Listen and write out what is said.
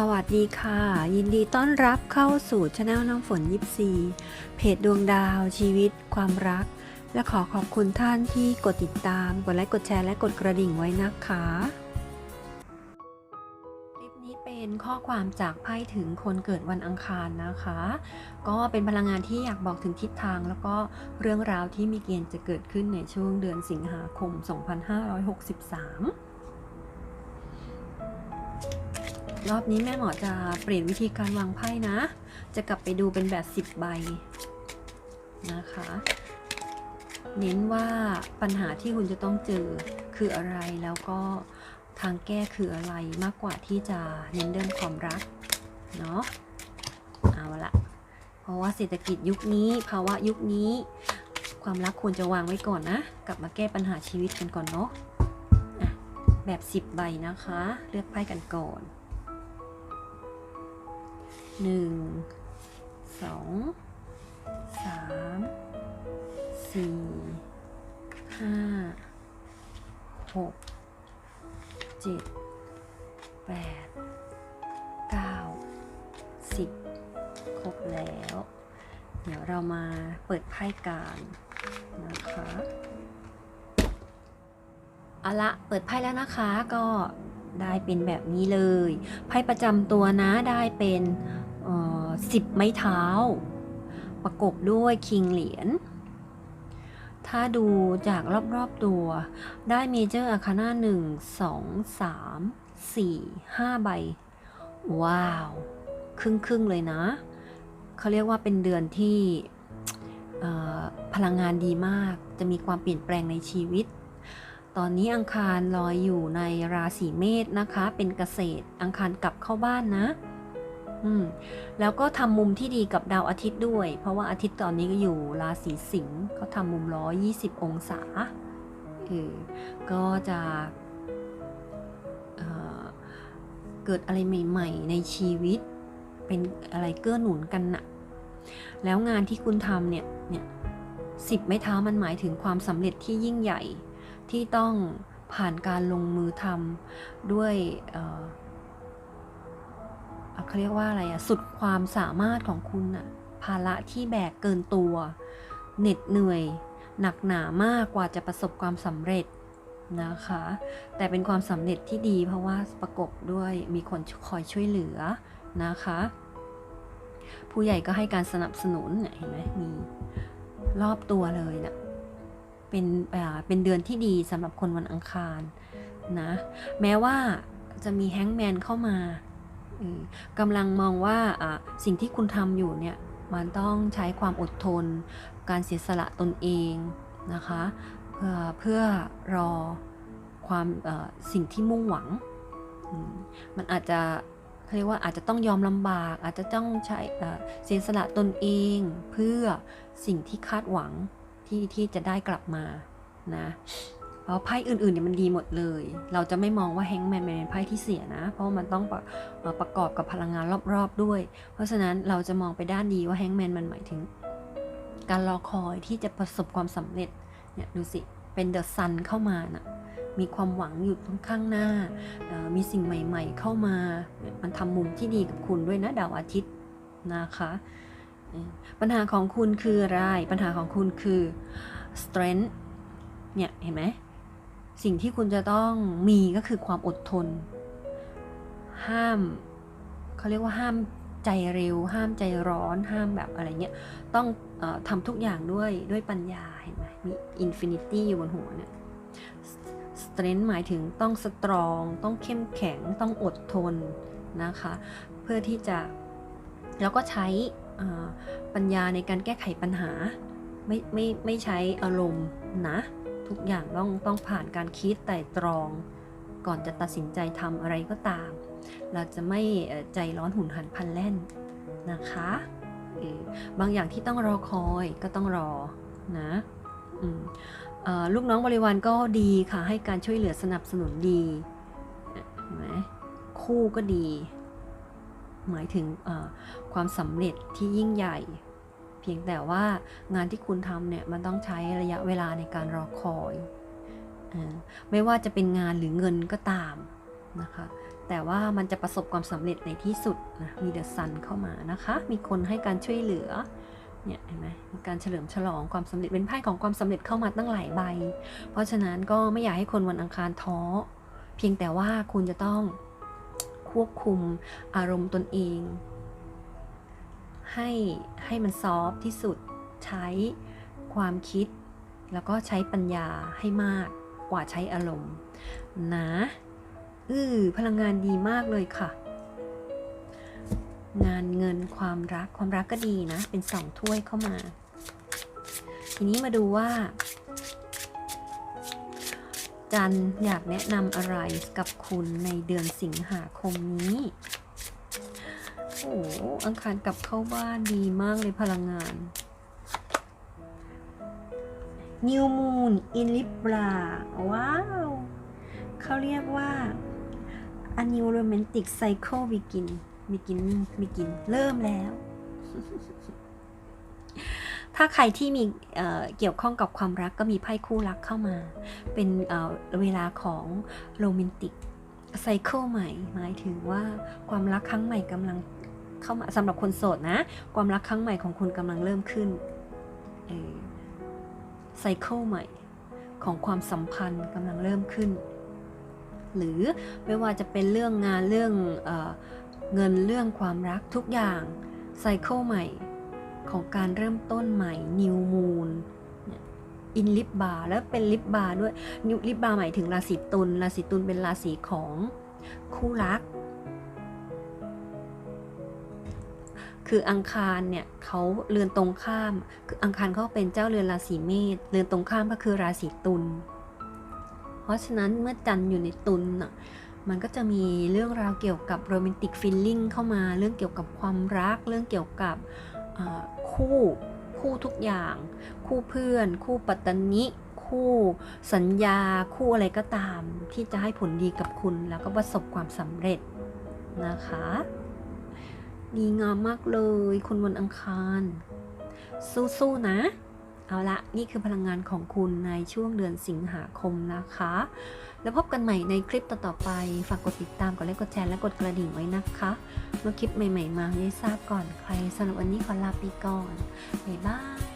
สวัสดีค่ะ ยินดีต้อนรับเข้าสู่ช anel น้ำฝนยิปซีเพจดวงดาว ชีวิต ความรัก และขอขอบคุณท่านที่กดติดตาม กดไลค์ กดแชร์ และกดกระดิ่งไว้นะคะคลิปนี้เป็นข้อความจากไพ่ถึงคนเกิดวันอังคารนะคะ ก็เป็นพลังงานที่อยากบอกถึงทิศทาง แล้วก็เรื่องราวที่มีเกณฑ์จะเกิดขึ้นในช่วงเดือนสิงหาคม 2563 รอบนี้แม่หมอจะเปลี่ยนวิธีการวางไพ่นะ จะกลับไปดูเป็นแบบ 10 ใบนะคะ เน้นว่าปัญหาที่คุณจะต้องเจอคืออะไรแล้วก็ทางแก้คืออะไรมากกว่าที่จะเน้นเรื่องความรักเนาะเอาละเพราะว่าเศรษฐกิจยุคนี้ภาวะยุคนี้ ความรักควรจะวางไว้ก่อนนะ กลับมาแก้ปัญหาชีวิตกันก่อนเนาะแบบ 10 ใบนะคะ เลือกไพ่กันก่อน หนึ่งสองสามสี่ห้าหกเจ็ดแปดเก้าสิบครบแล้ว เดี๋ยวเรามาเปิดไพ่กันนะคะเอาละเปิดไพ่แล้วนะคะก็ได้เป็นแบบนี้เลย ไพ่ประจำตัวนะได้เป็น สิบไม้เท้า ประกบด้วยคิงเหรียญ ถ้าดูจากรอบๆตัว ได้เมเจอร์อาคาน่าหนึ่งสองสามสี่ห้าใบ ว้าว ครึ่งๆเลยนะ เขาเรียกว่าเป็นเดือนที่พลังงานดีมาก จะมีความเปลี่ยนแปลงในชีวิต ตอนนี้อังคารลอยอยู่ในราศีเมษนะคะ เป็นเกษตร อังคารกลับเข้าบ้านนะ อืมแล้วก็ทำมุมที่ดีกับดาวอาทิตย์ด้วย เพราะว่าอาทิตย์ตอนนี้ก็อยู่ราศีสิงห์เขาทำมุม120องศาเออก็จะเเกิดอะไรใหม่ ๆ ในชีวิต เป็นอะไรเกื้อหนุนกันนะแล้วงานที่คุณทำเนี่ย เนี่ยสิบไม้เท้ามันหมายถึงความสำเร็จที่ยิ่งใหญ่ที่ต้องผ่านการลงมือทำด้วย เขาเรียกว่าอะไรอะสุดความสามารถของคุณอะภาระที่แบกเกินตัวเหน็ดเหนื่อย หนักหนามากกว่าจะประสบความสำเร็จนะคะ แต่เป็นความสำเร็จที่ดีเพราะว่าประกบด้วยมีคนคอยช่วยเหลือนะคะ ผู้ใหญ่ก็ให้การสนับสนุนเนี่ยเห็นไหมมีรอบตัวเลยนะเป็นเป็นเดือนที่ดีสำหรับคนวันอังคารนะ แม้ว่าจะมีแฮงแมนเข้ามา กำลังมองว่าสิ่งที่คุณทำอยู่เนี่ยมันต้องใช้ความอดทน การเสียสละตนเองนะคะเพื่อเพื่อรอความสิ่งที่มุ่งหวัง มันอาจจะเขาเรียกว่าอาจจะต้องยอมลำบาก อาจจะต้องใช้เอ่อเสียสละตนเอง เพื่อสิ่งที่คาดหวังที่ที่จะได้กลับมานะ เพราะไพ่อื่นๆเนี่ยมันดีหมดเลย เราจะไม่มองว่าแฮงแมนเป็นไพ่ที่เสียนะ เพราะมันต้องประประกอบกับพลังงานรอบๆด้วย เพราะฉะนั้นเราจะมองไปด้านดีว่าแฮงแมนมันหมายถึง การรอคอยที่จะประสบความสำเร็จ เนี่ยดูสิ เป็นเดอะซันเข้ามานะมีความหวังอยู่ข้างหน้า มีสิ่งใหม่ๆเข้ามา มันทำมุมที่ดีกับคุณด้วยนะดาวอาทิตย์นะคะ ปัญหาของคุณคืออะไร ปัญหาของคุณคือ strength เนี่ย เห็นไหม สิ่งที่คุณจะต้องมีก็คือความอดทน ห้ามเขาเรียกว่าห้ามใจเร็ว ห้ามใจร้อน ห้ามแบบอะไรเงี้ย ต้องอทำทุกอย่างด้วยด้วยปัญญาเห็นไหมมีอินฟินิตี้อยู่บนหัวเนี่ยสเตรน g ์หมายถึงต้องสตรอง ต้องเข้มแข็ง ต้องอดทนนะคะ เพื่อที่จะ แล้วก็ใช้ปัญญาในการแก้ไขปัญหา ไม่ไม่ไม่ใช้อารมณ์นะ ทุกอย่างต้องต้องผ่านการคิดไต่ตรอง ก่อนจะตัดสินใจทำอะไรก็ตาม เราจะไม่ใจร้อนหุนหันพันแล่นนะคะบางอย่างที่ต้องรอคอยก็ต้องรอนะออลูกน้องบริวารก็ดีค่ะ ให้การช่วยเหลือสนับสนุนดีคู่ก็ดี หมายถึงความสำเร็จที่ยิ่งใหญ่ พียงแต่ว่างานที่คุณทำเนี่ยมันต้องใช้ระยะเวลาในการรอคอยอไม่ว่าจะเป็นงานหรือเงินก็ตามนะคะ แต่ว่ามันจะประสบความสำเร็จในที่สุดนะมีเดอะซันเข้ามานะคะ มีคนให้การช่วยเหลือเนี่ยเห็นไหมมีการเฉลิมฉลองความสำเร็จเป็นไพ่ของความสำเร็จเข้ามาตั้งหลายใบ เพราะฉะนั้นก็ไม่อยากให้คนวันอังคารท้อ เพียงแต่ว่าคุณจะต้องควบคุมอารมณ์ตนเอง ให้ให้มันซอฟที่สุดใช้ความคิด แล้วก็ใช้ปัญญาให้มากกว่าใช้อารมณ์ นะอือพลังงานดีมากเลยค่ะ งานเงินความรักความรักก็ดีนะ เป็นสองถ้วยเข้ามา ทีนี้มาดูว่า จันอยากแนะนำอะไรกับคุณในเดือนสิงหาคมนี้ โอ้อังคารกลับเข้าบ้านดีมากเลยพลังงาน New Moon in Libra ว้าว เขาเรียกว่า a new romantic cycle begin begin begin เริ่มแล้ว ถ้าใครที่มีเเกี่ยวข้องกับความรักก็มีไพ่คู่รักเข้ามา เป็นเเวลาของโรแมนติกไซเคิลใหม่ หมายถึงว่าความรักครั้งใหม่กำลัง เข้ามาสำหรับคนโสดนะ ความรักครั้งใหม่ของคุณกำลังเริ่มขึ้นไซเคิลใหม่ของความสัมพันธ์กำลังเริ่มขึ้น หรือไม่ว่าจะเป็นเรื่องงานเรื่องเออเงินเรื่องความรักทุกอย่างไซเคิลใหม่ของการเริ่มต้นใหม่ New Moon อินลิบบาแล้วเป็นลิบบาด้วยนิวลิบบาหมายถึงราศีตุลราศีตุลเป็นราศีของคู่รัก คืออังคารเนี่ยเขาเรือนตรงข้าม คืออังคารเขาเป็นเจ้าเรือนราศีเมษเรือนตรงข้ามก็คือราศีตุลเพราะฉะนั้นเมื่อจันทร์อยู่ในตุลน่ะมันก็จะมีเรื่องราวเกี่ยวกับโรแมนติกฟิลลิ่งเข้ามาเรื่องเกี่ยวกับความรัก เรื่องเกี่ยวกับคู่คู่ทุกอย่าง คู่เพื่อน คู่ปัตตนิคู่สัญญาคู่อะไรก็ตามที่จะให้ผลดีกับคุณแล้วก็ประสบความสำเร็จนะคะ ดีงามมากเลยคุณวันอังคาร สู้ๆนะ เอาละนี่คือพลังงานของคุณในช่วงเดือนสิงหาคมนะคะ แล้วพบกันใหม่ในคลิปต่อๆไป ฝากกดติดตามกดไลค์กดแชร์และกดกระดิ่งไว้นะคะ เมื่อคลิปใหม่ๆมาให้ทราบก่อนใครสำหรับวันนี้ขอลาไปก่อนบ๊ายบาย